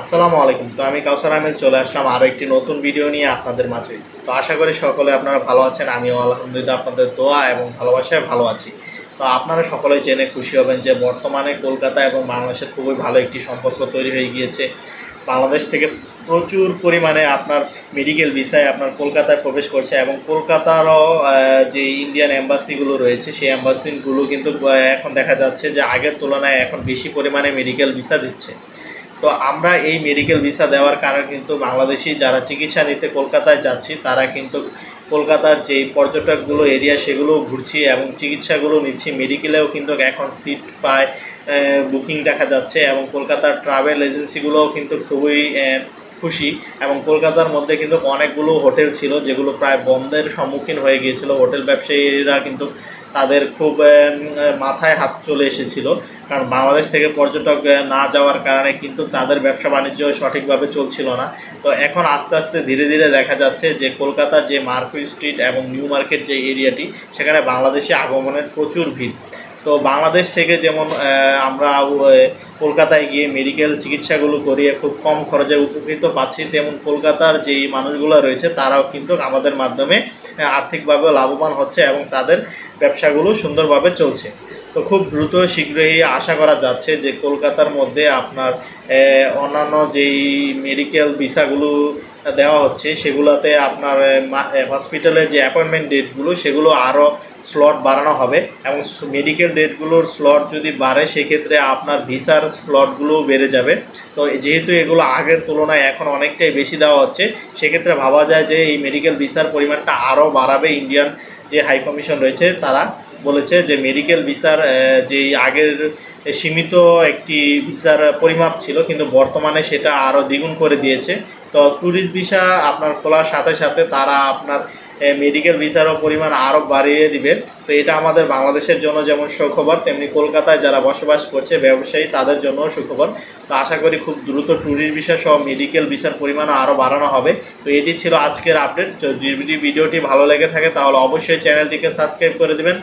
আসসালামু আলাইকুম। তো আমি কাউসার আহমেদ, চলে আসলাম আরও একটি নতুন ভিডিও নিয়ে আপনাদের মাঝে। তো আশা করি সকলে আপনারা ভালো আছেন, আমিও আলহামদুলিল্লাহ আপনাদের দোয়া এবং ভালোবাসায় ভালো আছি। তো আপনারা সকলেই জেনে খুশি হবেন যে বর্তমানে কলকাতা এবং বাংলাদেশের খুবই ভালো একটি সম্পর্ক তৈরি হয়ে গিয়েছে। বাংলাদেশ থেকে প্রচুর পরিমাণে আপনার মেডিকেল ভিসায় আপনার কলকাতায় প্রবেশ করছে এবং কলকাতারও যে ইন্ডিয়ান অ্যাম্বাসিগুলো রয়েছে, সেই অ্যাম্বাসিগুলো কিন্তু এখন দেখা যাচ্ছে যে আগের তুলনায় এখন বেশি পরিমাণে মেডিকেল ভিসা দিচ্ছে। তো আমরা এই মেডিকেল ভিসা দেওয়ার কারণে কিন্তু বাংলাদেশি যারা চিকিৎসা নিতে কলকাতায় যাচ্ছি, তারা কিন্তু কলকাতার যে পর্যটকগুলো এরিয়া সেগুলো ঘুরছি এবং চিকিৎসাগুলো নিচ্ছি। মেডিকেলেও কিন্তু এখন সিট পায় বুকিং দেখা যাচ্ছে এবং কলকাতার ট্রাভেল এজেন্সিগুলোও কিন্তু খুবই খুশি এবং কলকাতার মধ্যে কিন্তু অনেকগুলো হোটেল ছিল, যেগুলো প্রায় বন্ধের সম্মুখীন হয়ে গিয়েছিল। হোটেল ব্যবসায়ীরা কিন্তু তাদের খুব মাথায় হাত চলে এসেছিল। কারণ বাংলাদেশ থেকে পর্যটক না যাওয়ার কারণে কিন্তু তাদের ব্যবসা বাণিজ্য সঠিকভাবে চলছিল না। তো এখন আস্তে আস্তে ধীরে ধীরে দেখা যাচ্ছে যে কলকাতার যে মার্কো স্ট্রিট এবং নিউ মার্কেট যে এরিয়াটি, সেখানে বাংলাদেশে আগমনের প্রচুর ভিড়। তো বাংলাদেশ থেকে যেমন আমরা কলকাতায় গিয়ে মেডিকেল চিকিৎসাগুলো করিয়ে খুব কম খরচে উপকৃত পাচ্ছি, তেমন কলকাতার যেই মানুষগুলো রয়েছে, তারাও কিন্তু আমাদের মাধ্যমে আর্থিকভাবে লাভবান হচ্ছে এবং তাদের ব্যবসাগুলো সুন্দরভাবে চলছে। তো খুব দ্রুত শীঘ্রই আশা করা যাচ্ছে যে কলকাতার মধ্যে আপনার অন্যান্য যেই মেডিকেল ভিসাগুলো দেওয়া হচ্ছে, সেগুলোতে আপনার হসপিটালের যে অ্যাপয়েন্টমেন্ট ডেটগুলো সেগুলো আরও স্লট বাড়ানো হবে এবং মেডিকেল ডেটগুলোর স্লট যদি বাড়ে, সেক্ষেত্রে আপনার ভিসার স্লটগুলোও বেড়ে যাবে। তো যেহেতু এগুলো আগের তুলনায় এখন অনেকটাই বেশি দেওয়া হচ্ছে, সেক্ষেত্রে ভাবা যায় যে এই মেডিকেল ভিসার পরিমাণটা আরও বাড়াবে। ইন্ডিয়ান যে হাই কমিশন রয়েছে, তারা বলেছে যে মেডিকেল ভিসার যে আগের সীমিত একটি ভিসার পরিমাপ ছিল, কিন্তু বর্তমানে সেটা আরও দ্বিগুণ করে দিয়েছে। তো ট্যুরিস্ট ভিসা আপনার খোলার সাথে সাথে তারা আপনার মেডিকেল ভিসারও পরিমাণ আরও বাড়িয়ে দিবেন। তো এটা আমাদের বাংলাদেশের জন্য যেমন সুখবর, তেমনি কলকাতায় যারা বসবাস করছে, ব্যবসায়ী, তাদের জন্য সুখবর। তো আশা করি খুব দ্রুত ট্যুরিস্ট ভিসা সহ মেডিকেল ভিসার পরিমাণ আরও বাড়ানো হবে। তো এটি ছিল আজকের আপডেট যদি ভিডিওটি ভালো লেগে থাকে, তাহলে অবশ্যই চ্যানেলটিকে সাবস্ক্রাইব করে দেবেন।